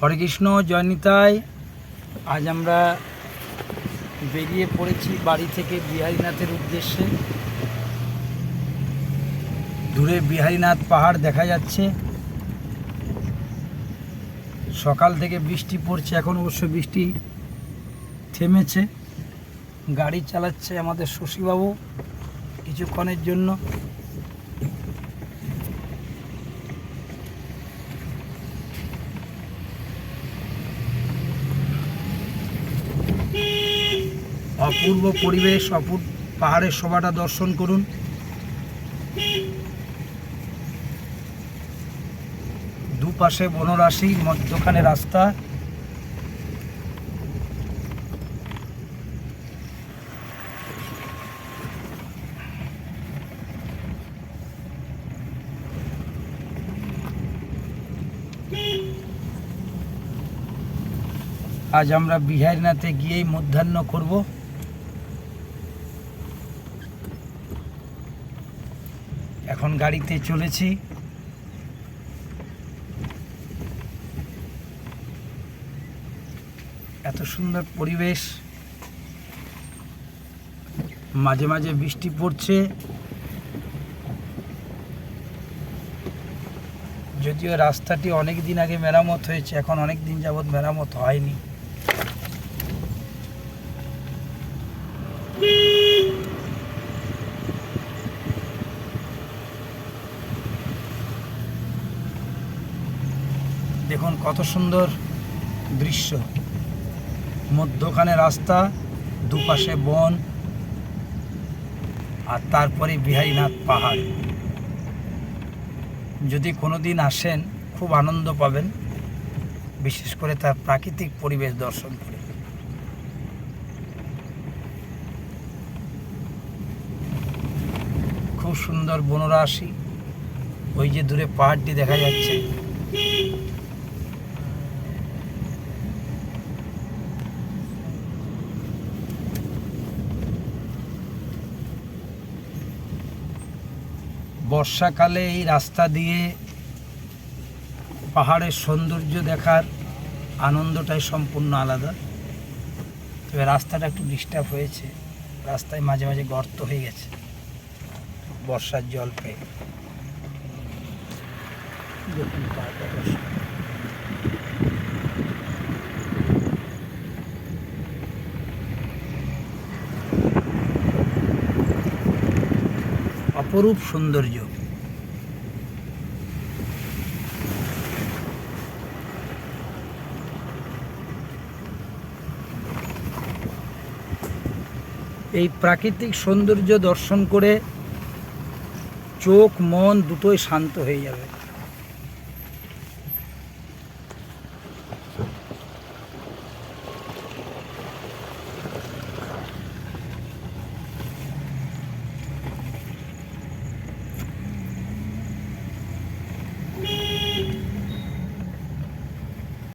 হরে কৃষ্ণ জয়নিতাই আজ আমরা বেরিয়ে পড়েছি বাড়ি থেকে বিহারীনাথের উদ্দেশ্যে। দূরে বিহারীনাথ পাহাড় দেখা যাচ্ছে। সকাল থেকে বৃষ্টি পড়ছে, এখন অবশ্য বৃষ্টি থেমেছে। গাড়ি চালাচ্ছে আমাদের শশীবাবু কিছুক্ষণের জন্য। অপূর্ব পরিবেশ, অপূর্ব পাহাড়ের শোভাটা দর্শন করুন। দুপাশে বনরাশি, মধ্যখানে রাস্তা। আজ আমরা বিহারীনাথে গিয়েই মধ্যাহ্ন করব। এখন গাড়িতে চলেছি। এত সুন্দর পরিবেশ। মাঝে মাঝে বৃষ্টি পড়ছে। যদিও রাস্তাটি অনেক দিন আগে মেরামত হয়েছে, এখন অনেক দিন যাবৎ মেরামত হয়নি। দেখুন কত সুন্দর দৃশ্য। মধ্যখানে রাস্তা, দুপাশে বন, আর তারপরে বিহারীনাথ পাহাড়। যদি কোনো দিন আসেন, খুব আনন্দ পাবেন, বিশেষ করে তার প্রাকৃতিক পরিবেশ দর্শন করে। খুব সুন্দর বনরাশি, ওই যে দূরে পাহাড়টি দেখা যাচ্ছে। বর্ষাকালে এই রাস্তা দিয়ে পাহাড়ের সৌন্দর্য দেখার আনন্দটাই সম্পূর্ণ আলাদা। তবে রাস্তাটা একটু ডিস্টার্ব হয়েছে। রাস্তায় মাঝে মাঝে গর্ত হয়ে গেছে বর্ষার জল পেয়ে দেখুন পাহাড়টা কত সুন্দর। অপরূপ সৌন্দর্য। এই প্রাকৃতিক সৌন্দর্য দর্শন করে চোখ মন দুটোই শান্ত হয়ে যাবে।